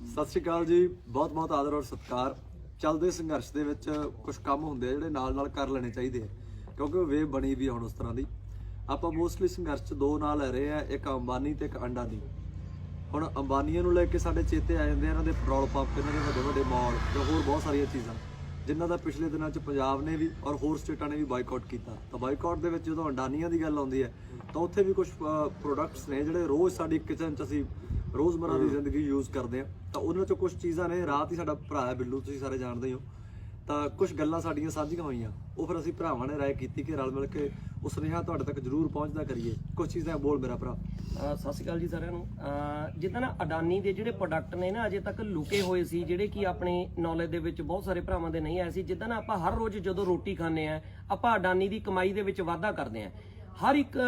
ਸਤਿ ਸ਼੍ਰੀ ਅਕਾਲ ਜੀ, ਬਹੁਤ ਬਹੁਤ ਆਦਰ ਔਰ ਸਤਿਕਾਰ। ਚੱਲਦੇ ਸੰਘਰਸ਼ ਦੇ ਵਿੱਚ ਕੁਝ ਕੰਮ ਹੁੰਦੇ ਆ ਜਿਹੜੇ ਨਾਲ ਨਾਲ ਕਰ ਲੈਣੇ ਚਾਹੀਦੇ ਆ, ਕਿਉਂਕਿ ਉਹ ਵੇਵ ਬਣੀ ਵੀ ਆ ਹੁਣ ਉਸ ਤਰ੍ਹਾਂ ਦੀ। ਆਪਾਂ ਮੋਸਟਲੀ ਸੰਘਰਸ਼ 'ਚ ਦੋ ਨਾਲ ਲੈ ਰਹੇ ਆ, ਇੱਕ ਅੰਬਾਨੀ ਤੇ ਇੱਕ ਅੰਡਾਨੀ। ਹੁਣ ਅੰਬਾਨੀਆਂ ਨੂੰ ਲੈ ਕੇ ਸਾਡੇ ਚੇਤੇ ਆ ਜਾਂਦੇ ਆ, ਇਹਨਾਂ ਦੇ ਪੈਟਰੋਲ ਪੰਪ, ਇਹਨਾਂ ਦੇ ਵੱਡੇ ਵੱਡੇ ਮਾਲ ਤੇ ਹੋਰ ਬਹੁਤ ਸਾਰੀਆਂ ਚੀਜ਼ਾਂ, ਜਿਨ੍ਹਾਂ ਦਾ ਪਿਛਲੇ ਦਿਨਾਂ 'ਚ ਪੰਜਾਬ ਨੇ ਵੀ ਔਰ ਹੋਰ ਸਟੇਟਾਂ ਨੇ ਵੀ ਬਾਈਕਾਟ ਕੀਤਾ। ਤਾਂ ਬਾਈਕਾਟ ਦੇ ਵਿੱਚ ਜਦੋਂ ਅੰਡਾਨੀਆਂ ਦੀ ਗੱਲ ਆਉਂਦੀ ਹੈ, ਤਾਂ ਉੱਥੇ ਵੀ ਕੁਝ ਪ੍ਰੋਡਕਟਸ ਨੇ ਜਿਹੜੇ ਰੋਜ਼ ਸਾਡੀ ਕਿਚਨ 'ਚ ਅਸੀਂ ਰੋਜ਼ਮਰਾ ਦੀ ਜ਼ਿੰਦਗੀ ਯੂਜ਼ ਕਰਦੇ ਆ। ਤਾਂ ਉਹਨਾਂ 'ਚੋਂ ਕੁਝ ਚੀਜ਼ਾਂ ਨੇ ਰਾਤ ਹੀ ਸਾਡਾ ਭਰਾ ਹੈ ਬਿੱਲੂ ਤੁਸੀਂ ਸਾਰੇ ਜਾਣਦੇ ਹੀ ਹੋ। ਤਾਂ ਕੁਝ ਗੱਲਾਂ ਸਾਡੀਆਂ ਸਾਂਝੀਆਂ ਹੋਈਆਂ। ਉਹ ਫਿਰ ਅਸੀਂ ਭਰਾਵਾਂ ਨੇ ਰਾਏ ਕੀਤੀ ਕਿ ਰਲ ਮਿਲ ਕੇ ਉਹ ਸੁਨੇਹਾ ਤੁਹਾਡੇ ਤੱਕ ਜ਼ਰੂਰ ਪਹੁੰਚਦਾ ਕਰੀਏ। ਕੁਝ ਚੀਜ਼ਾਂ ਬੋਲ ਮੇਰਾ ਭਰਾ। ਸਤਿ ਸ਼੍ਰੀ ਅਕਾਲ ਜੀ ਸਾਰਿਆਂ ਨੂੰ। ਜਿੱਦਾਂ ਨਾ ਅਡਾਨੀ ਦੇ ਜਿਹੜੇ ਪ੍ਰੋਡਕਟ ਨੇ ਨਾ ਅਜੇ ਤੱਕ ਲੁਕੇ ਹੋਏ ਸੀ ਜਿਹੜੇ ਕਿ ਆਪਣੇ ਨੌਲੇਜ ਦੇ ਵਿੱਚ ਬਹੁਤ ਸਾਰੇ ਭਰਾਵਾਂ ਦੇ ਨਹੀਂ ਆਏ ਸੀ। ਜਿੱਦਾਂ ਨਾ ਆਪਾਂ ਹਰ ਰੋਜ਼ ਜਦੋਂ ਰੋਟੀ ਖਾਂਦੇ ਆ ਆਪਾਂ ਅਡਾਨੀ ਦੀ ਕਮਾਈ ਦੇ ਵਿੱਚ ਵਾਧਾ ਕਰਦੇ ਆ। ਹਰ ਇੱਕ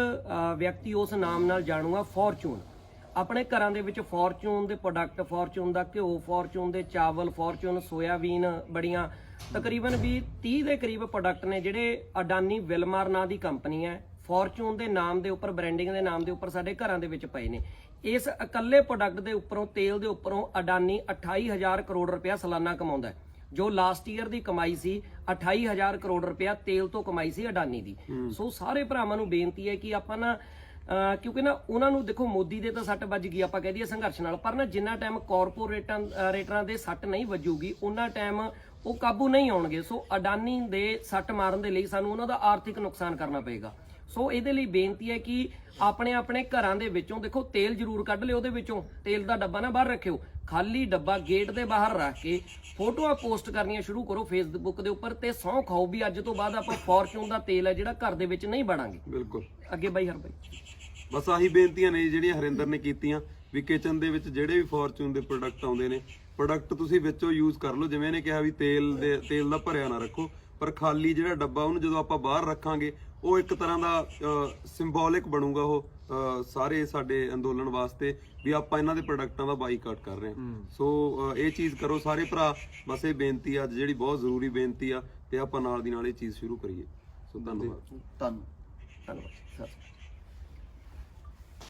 ਵਿਅਕਤੀ ਉਸ ਨਾਮ ਨਾਲ ਜਾਣੂ ਆ ਫੋਰਚੂਨ ਆਪਣੇ ਘਰਾਂ ਦੇ ਵਿੱਚ ਫੋਰਚੂਨ ਦੇ ਪ੍ਰੋਡਕਟ ਫੋਰਚੂਨ ਦਾ ਘਿਓ ਫੋਰਚੂਨ ਦੇ ਚਾਵਲ ਫੋਰਚੂਨ ਸੋਇਆਬੀਨ ਬੜੀਆਂ ਤਕਰੀਬਨ ਵੀ 30 ਦੇ ਕਰੀਬ ਪ੍ਰੋਡਕਟ ਨੇ ਜਿਹੜੇ ਅਡਾਨੀ ਵਿਲਮਾਰ ਨਾਂ ਦੀ ਕੰਪਨੀ ਹੈ। ਫੋਰਚੂਨ ਦੇ ਨਾਮ ਦੇ ਉੱਪਰ ਬ੍ਰਾਂਡਿੰਗ ਦੇ ਨਾਮ ਦੇ ਉੱਪਰ ਸਾਡੇ ਘਰਾਂ ਦੇ ਵਿੱਚ ਪਏ ਨੇ। ਇਸ ਇਕੱਲੇ ਪ੍ਰੋਡਕਟ ਦੇ ਉੱਪਰੋਂ ਤੇਲ ਦੇ ਉੱਪਰੋਂ ਅਡਾਨੀ 28000 ਕਰੋੜ ਰੁਪਇਆ ਸਾਲਾਨਾ ਕਮਾਉਂਦਾ ਹੈ ਜੋ ਲਾਸਟ ਈਅਰ ਦੀ ਕਮਾਈ ਸੀ 28000 ਕਰੋੜ ਰੁਪਇਆ ਤੇਲ ਤੋਂ ਕਮਾਈ ਸੀ ਅਡਾਨੀ ਦੀ। ਸੋ ਸਾਰੇ ਭਰਾਵਾਂ ਨੂੰ ਬੇਨਤੀ ਹੈ ਕਿ ਆਪਾਂ ਨਾ ਕਿਉਂਕਿ ਨਾ ਉਹਨਾਂ ਨੂੰ ਦੇਖੋ ਮੋਦੀ ਦੇ ਤਾਂ ਸੱਟ ਵੱਜ ਗਈ, ਆਪਾਂ ਕਹਿ ਦਈਏ ਸੰਘਰਸ਼ ਨਾਲ, ਪਰ ਨਾ ਜਿੰਨਾ ਟਾਈਮ ਕਾਰਪੋਰੇਟਾਂ ਰੇਟਰਾਂ ਦੇ ਸੱਟ ਨਹੀਂ ਵੱਜੂਗੀ ਉਹਨਾਂ ਟਾਈਮ ਉਹ ਕਾਬੂ ਨਹੀਂ ਆਉਣਗੇ। ਸੋ ਅਡਾਨੀ ਦੇ ਸੱਟ ਮਾਰਨ ਦੇ ਲਈ ਸਾਨੂੰ ਉਹਨਾਂ ਦਾ ਆਰਥਿਕ ਨੁਕਸਾਨ ਕਰਨਾ ਪਏਗਾ। ਸੋ ਇਹਦੇ ਲਈ ਬੇਨਤੀ ਹੈ ਕਿ ਆਪਣੇ ਆਪਣੇ ਘਰਾਂ ਦੇ ਵਿੱਚੋਂ ਦੇਖੋ ਤੇਲ ਜ਼ਰੂਰ ਕੱਢ ਲਿਓ ਉਹਦੇ ਵਿੱਚੋਂ। ਤੇਲ ਦਾ ਡੱਬਾ ਨਾ ਬਾਹਰ ਰੱਖਿਓ। ਖਾਲੀ ਡੱਬਾ ਗੇਟ ਦੇ ਬਾਹਰ ਰੱਖ ਕੇ ਫੋਟੋਆਂ ਪੋਸਟ ਕਰਨੀਆਂ ਸ਼ੁਰੂ ਕਰੋ ਫੇਸਬੁੱਕ ਦੇ ਉੱਪਰ ਤੇ ਸੌਂ ਖਾਓ ਵੀ ਅੱਜ ਤੋਂ ਬਾਅਦ ਆਪਾਂ ਫੋਰਚੂਨ ਦਾ ਤੇਲ ਹੈ ਜਿਹੜਾ ਘਰ ਦੇ ਵਿੱਚ ਨਹੀਂ ਬਾੜਾਂਗੇ ਬਿਲਕੁਲ। ਅੱਗੇ ਬਾਈ ਹਰ ਬਾਈ ਬਸ ਆਹੀ ਬੇਨਤੀਆਂ ਨੇ ਜਿਹੜੀਆਂ ਹਰਿੰਦਰ ਨੇ ਕੀਤੀਆਂ। ਵੀ ਕਿਚਨ ਦੇ ਵਿੱਚ ਜਿਹੜੇ ਵੀ ਫੋਰਚੂਨ ਦੇ ਪ੍ਰੋਡਕਟ ਆਉਂਦੇ ਨੇ ਪ੍ਰੋਡਕਟ ਤੁਸੀਂ ਵਿੱਚੋਂ ਯੂਜ਼ ਕਰ ਲਓ। ਜਿਵੇਂ ਇਹਨੇ ਕਿਹਾ ਵੀ ਤੇਲ ਦੇ ਤੇਲ ਦਾ ਭਰਿਆ ਨਾ ਰੱਖੋ। ਪਰ ਖਾਲੀ ਜਿਹੜਾ ਡੱਬਾ ਉਹਨੂੰ ਜਦੋਂ ਆਪਾਂ ਬਾਹਰ ਰੱਖਾਂਗੇ ਉਹ ਇੱਕ ਤਰ੍ਹਾਂ ਦਾ ਸਿੰਬੋਲਿਕ ਬਣੂਗਾ ਉਹ ਸਾਰੇ ਸਾਡੇ ਅੰਦੋਲਨ ਵਾਸਤੇ ਵੀ ਆਪਾਂ ਇਹਨਾਂ ਦੇ ਪ੍ਰੋਡਕਟਾਂ ਦਾ ਬਾਈਕਾਟ ਕਰ ਰਹੇ ਹਾਂ। ਸੋ ਇਹ ਚੀਜ਼ ਕਰੋ ਸਾਰੇ ਭਰਾ। ਬਸ ਇਹ ਬੇਨਤੀ ਆ ਅੱਜ ਜਿਹੜੀ ਬਹੁਤ ਜ਼ਰੂਰੀ ਬੇਨਤੀ ਆ ਤੇ ਆਪਾਂ ਨਾਲ ਦੀ ਨਾਲ ਇਹ ਚੀਜ਼ ਸ਼ੁਰੂ ਕਰੀਏ। ਸੋ ਧੰਨਵਾਦ। ਧੰਨ ਧੰਨਵਾਦ। ਅਕਾਲ।